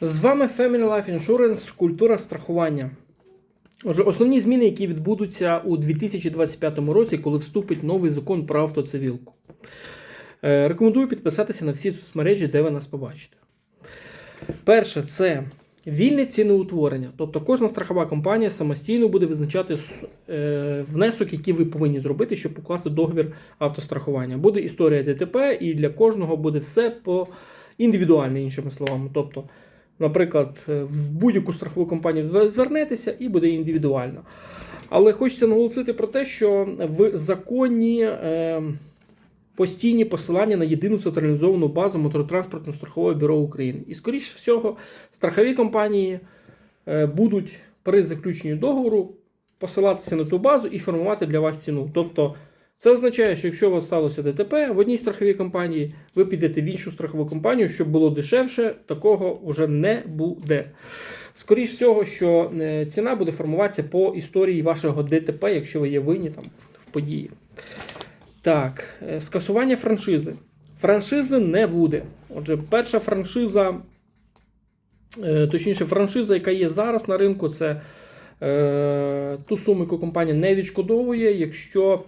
З вами Family Life Insurance, культура страхування. Отже, основні зміни, які відбудуться у 2025 році, коли вступить новий закон про автоцивілку. Е, Рекомендую підписатися на всі соцмережі, де ви нас побачите. Перше, це вільне ціноутворення. Тобто кожна страхова компанія самостійно буде визначати е, внесок, який ви повинні зробити, щоб укласти договір автострахування. Буде історія ДТП, і для кожного буде все по індивідуально, іншими словами. Тобто, наприклад, е, в будь-яку страхову компанію ви звернетеся і буде індивідуально. Але хочеться наголосити про те, що в законі е, постійні посилання на єдину централізовану базу моторотранспортного страхового бюро України. І, скоріш всього, страхові компанії е, будуть при заключенні договору посилатися на ту базу і формувати для вас ціну. Тобто, це означає, що якщо у вас сталося ДТП в одній страховій компанії, ви підете в іншу страхову компанію, щоб було дешевше, такого вже не буде. Скоріше всього, що е, ціна буде формуватися по історії вашого ДТП, якщо ви є винні там в події. Так, е, скасування франшизи. Франшизи не буде. Отже, перша франшиза, е, точніше, франшиза, яка є зараз на ринку, це е, ту суму, яку компанія не відшкодовує, якщо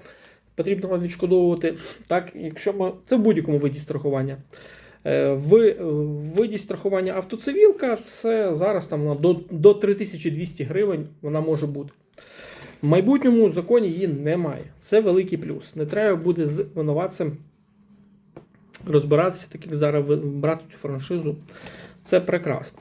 потрібно відшкодовувати, так, якщо ми, це в будь-якому виді страхування. Е, В, в виді страхування автоцивілка це зараз там до, до 3200 гривень вона може бути. В майбутньому законі її немає. Це великий плюс. Не треба буде з винуватцем розбиратися, так як зараз брати цю франшизу. Це прекрасно.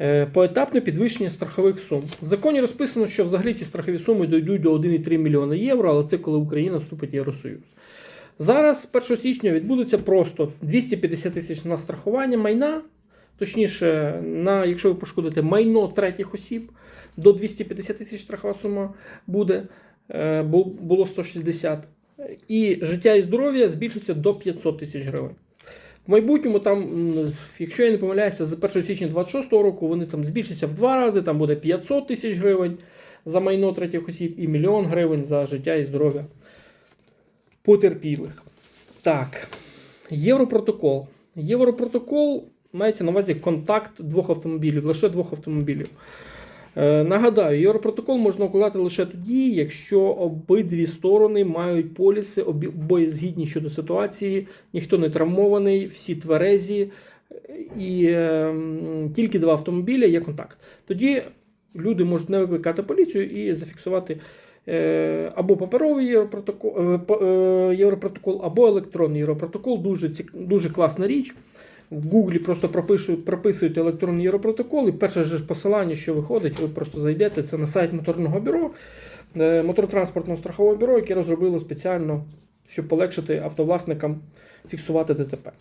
Е, Поетапне підвищення страхових сум. В законі розписано, що взагалі ці страхові суми дійдуть до 1,3 мільйона євро, але це коли Україна вступить в Євросоюз. Зараз, 1 січня, відбудеться просто 250 тисяч на страхування майна, точніше, на, якщо ви пошкодите майно третіх осіб, до 250 тисяч страхова сума буде, е, було 160. І життя і здоров'я збільшиться до 500 тисяч гривень. В майбутньому, там, якщо я не помиляюся, з 1 січня 26 року вони там збільшаться в два рази, там буде 500 тисяч гривень за майно третіх осіб і мільйон гривень за життя і здоров'я потерпілих. Так, Європротокол. Європротокол мається на увазі контакт двох автомобілів, лише двох автомобілів. Е, Нагадаю, Європротокол можна укладати лише тоді, якщо обидві сторони мають поліси, обоє згідні щодо ситуації, ніхто не травмований, всі тверезі, і е, тільки два автомобіля є контакт. Тоді люди можуть не викликати поліцію і зафіксувати е, або паперовий європротокол, е, європротокол, або електронний європротокол. Дуже, дуже класна річ. В Гуглі просто пропишуть, прописуєте електронний європротокол, і перше ж посилання, що виходить, ви просто зайдете це на сайт моторного бюро, е, моторотранспортного страхового бюро, яке розробило спеціально, щоб полегшити автовласникам фіксувати ДТП.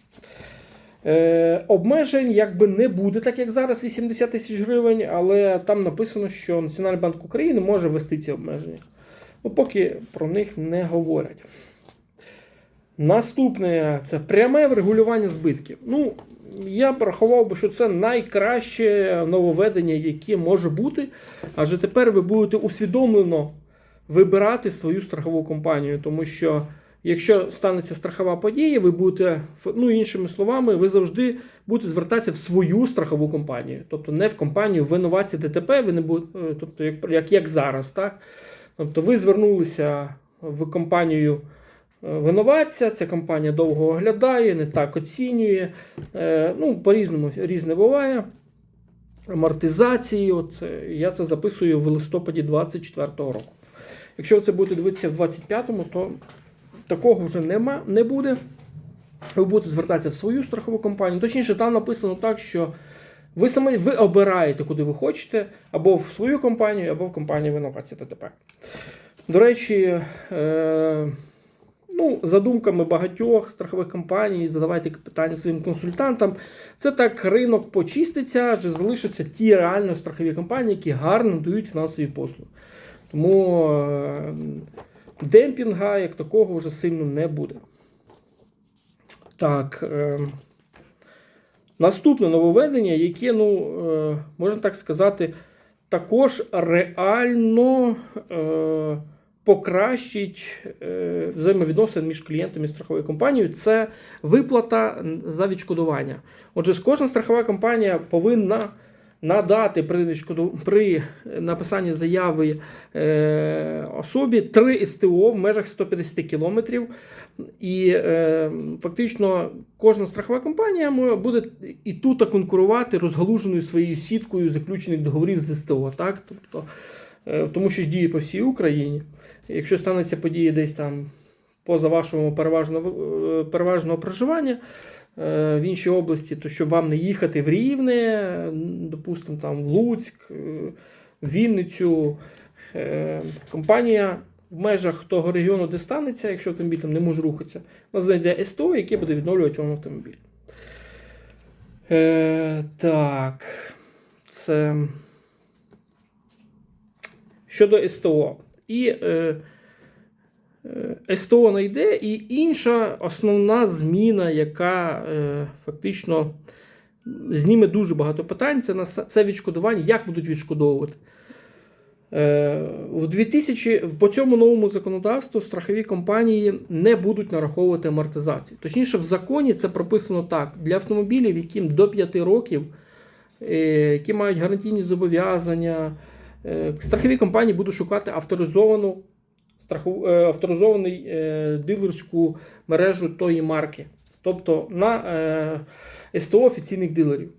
Е, обмежень якби не буде, так як зараз 80 тисяч гривень, але там написано, що Національний банк України може ввести ці обмеження. Ну, поки про них не говорять. Наступне це пряме врегулювання збитків. Ну, я б рахував би, що це найкраще нововведення, яке може бути. Адже тепер ви будете усвідомлено вибирати свою страхову компанію, тому що якщо станеться страхова подія, ви будете, ну іншими словами, ви завжди будете звертатися в свою страхову компанію, тобто не в компанію винуватця ДТП, ви не будете, тобто як, як, як зараз, так? Тобто ви звернулися в компанію винуватця, ця компанія довго оглядає, не так оцінює. Е, ну, по-різному різне буває. Амортизації, от, е, я це записую в листопаді 2024 року. Якщо це будете дивитися в 25-му, то такого вже нема, не буде. Ви будете звертатися в свою страхову компанію. Точніше, там написано так, що ви самі ви обираєте, куди ви хочете, або в свою компанію, або в компанію винуватця ТТП. До речі, е, ну, за думками багатьох страхових компаній, задавайте питання своїм консультантам. Це так ринок почиститься, адже залишаться ті реально страхові компанії, які гарно дають фінансові послуги. Тому е, демпінга як такого вже сильно не буде. Так. Е, наступне нововведення, яке, ну, е, можна так сказати, також реально е, покращить е, взаємовідносини між клієнтом і страховою компанією. Це виплата за відшкодування. Отже, кожна страхова компанія повинна надати при, при написанні заяви е, особі 3 СТО в межах 150 кілометрів. І е, фактично кожна страхова компанія буде і тут конкурувати розгалуженою своєю сіткою заключених договорів з СТО. Так? Тобто, тому що ж діє по всій Україні. Якщо станеться події десь там поза вашого переважного, е, переважного проживання е, в іншій області, то щоб вам не їхати в Рівне, допустимо, там в Луцьк, е, в Вінницю, компанія в межах того регіону, де станеться, якщо автомобіль там не може рухатися, вона знайде СТО, яке буде відновлювати вам автомобіль. Е, так. Це щодо СТО. І е, е, СТО йде, і інша основна зміна, яка е, фактично зніме дуже багато питань, це, на, це відшкодування, як будуть відшкодовувати. Е, У 2000, по цьому новому законодавству страхові компанії не будуть нараховувати амортизацію. Точніше, в законі це прописано так: для автомобілів, яким до 5 років, е, які мають гарантійні зобов'язання, страхові компанії будуть шукати авторизовану страху, е, авторизований е, дилерську мережу тої марки, тобто на е, СТО офіційних дилерів.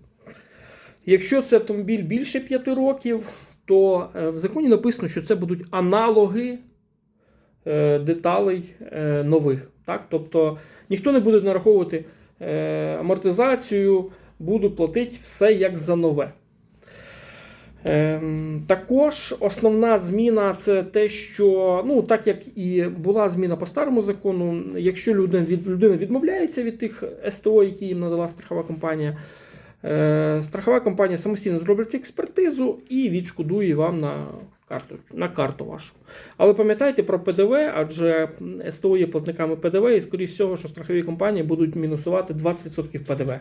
Якщо це автомобіль більше 5 років, то е, в законі написано, що це будуть аналоги е, деталей е, нових. Так? Тобто ніхто не буде нараховувати е, амортизацію, будуть платити все як за нове. Ем, також основна зміна це те, що ну, так як і була зміна по старому закону, якщо людина, від, людина відмовляється від тих СТО, які їм надала страхова компанія, е, страхова компанія самостійно зробить експертизу і відшкодує вам на карту, на карту вашу. Але пам'ятайте про ПДВ, адже СТО є платниками ПДВ, і скоріш всього, що страхові компанії будуть мінусувати 20% ПДВ.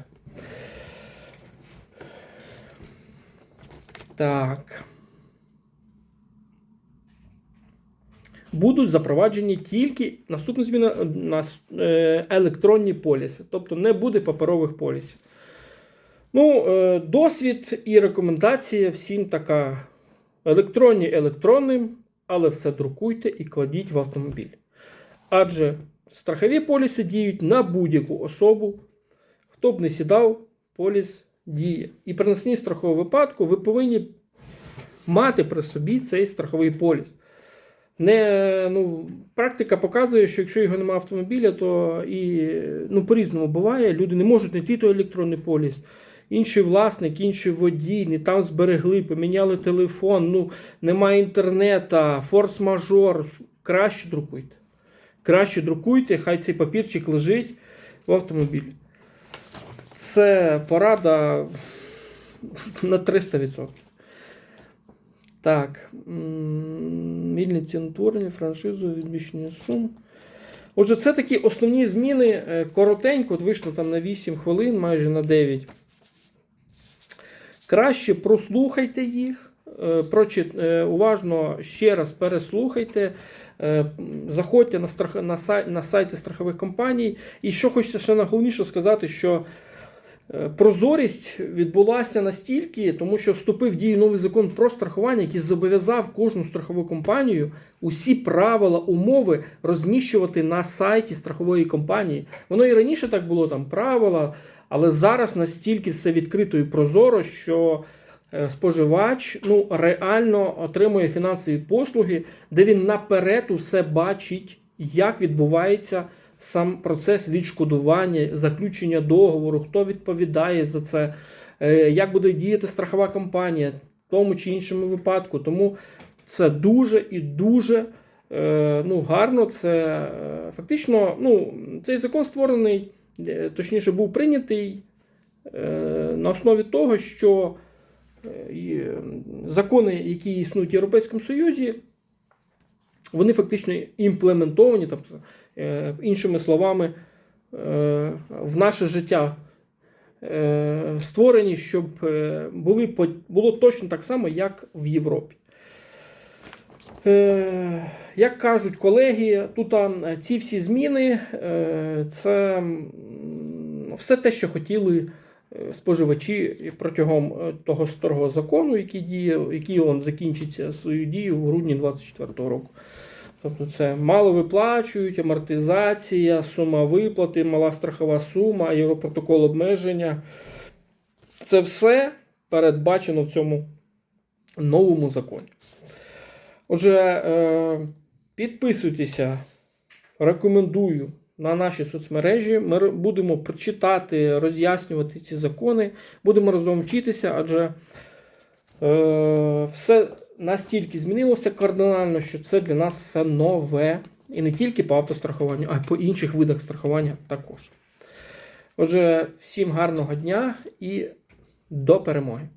Так. Будуть запроваджені тільки наступна зміна на е, електронні поліси, тобто не буде паперових полісів. Ну, е, досвід і рекомендація всім така: електронні електронним, але все друкуйте і кладіть в автомобіль. Адже страхові поліси діють на будь-яку особу. Хто б не сідав, поліс діє. І при настанні страхового випадку ви повинні мати при собі цей страховий поліс. Не, ну, практика показує, що якщо його немає автомобіля, то і ну, по-різному буває. Люди не можуть знайти той електронний поліс. Інший власник, інший водій, не там зберегли, поміняли телефон, ну, немає інтернету, форс-мажор. Краще друкуйте. Краще друкуйте, хай цей папірчик лежить в автомобілі. Це порада на 300%. Так. м, Вільні ціноутворення, франшизу, відміщення сум. Отже, це такі основні зміни. Е, Коротенько, от вийшло там на 8 хвилин, майже на 9. Краще прослухайте їх. е, прочит- е, Уважно ще раз переслухайте. Заходьте на, страх... на, сайт... на сайти страхових компаній. І що хочеться ще найголовніше сказати, що прозорість відбулася настільки, тому що вступив в дію новий закон про страхування, який зобов'язав кожну страхову компанію усі правила, умови розміщувати на сайті страхової компанії. Воно і раніше так було там правила, але зараз настільки все відкрито і прозоро, що е, споживач ну, реально отримує фінансові послуги, де він наперед усе бачить, як відбувається сам процес відшкодування, заключення договору, хто відповідає за це, е, як буде діяти страхова компанія в тому чи іншому випадку. Тому це дуже і дуже е, ну, гарно. Це е, фактично ну, цей закон створений, точніше, був прийнятий на основі того, що закони, які існують в Європейському Союзі, вони фактично імплементовані, тобто, е, іншими словами, е, в наше життя е, створені, щоб були, було точно так само, як в Європі. Як кажуть колеги, тут ці всі зміни це все те, що хотіли споживачі протягом е, того старого закону, який діє, який он закінчиться свою дію в грудні 2024 року. Тобто це мало виплачують, амортизація, сума виплати, мала страхова сума, європротокол обмеження. Це все передбачено в цьому новому законі. Отже, е, підписуйтеся, рекомендую на наші соцмережі. Ми будемо прочитати, роз'яснювати ці закони, будемо разом вчитися, адже е, все настільки змінилося кардинально, що це для нас все нове. І не тільки по автострахуванню, а й по інших видах страхування також. Отже, всім гарного дня і до перемоги!